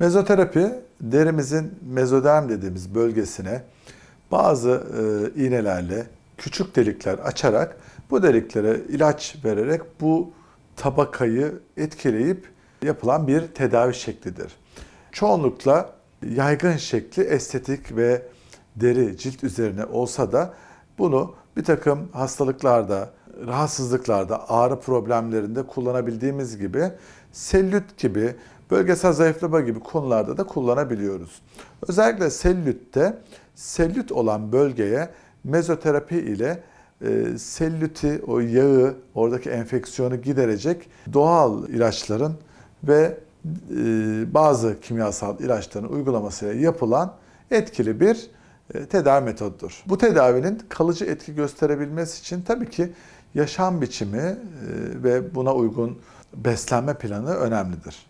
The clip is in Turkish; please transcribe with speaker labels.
Speaker 1: Mezoterapi derimizin mezoderm dediğimiz bölgesine bazı e, iğnelerle küçük delikler açarak bu deliklere ilaç vererek bu tabakayı etkileyip yapılan bir tedavi şeklidir. Çoğunlukla yaygın şekli estetik ve deri cilt üzerine olsa da bunu bir takım hastalıklarda, rahatsızlıklarda, ağrı problemlerinde kullanabildiğimiz gibi sellüt gibi, bölgesel zayıflama gibi konularda da kullanabiliyoruz. Özellikle sellütte sellüt olan bölgeye mezoterapi ile e, sellüti, o yağı, oradaki enfeksiyonu giderecek doğal ilaçların ve e, bazı kimyasal ilaçların uygulamasıyla yapılan etkili bir tedavi metodudur. Bu tedavinin kalıcı etki gösterebilmesi için tabii ki yaşam biçimi e, ve buna uygun beslenme planı önemlidir.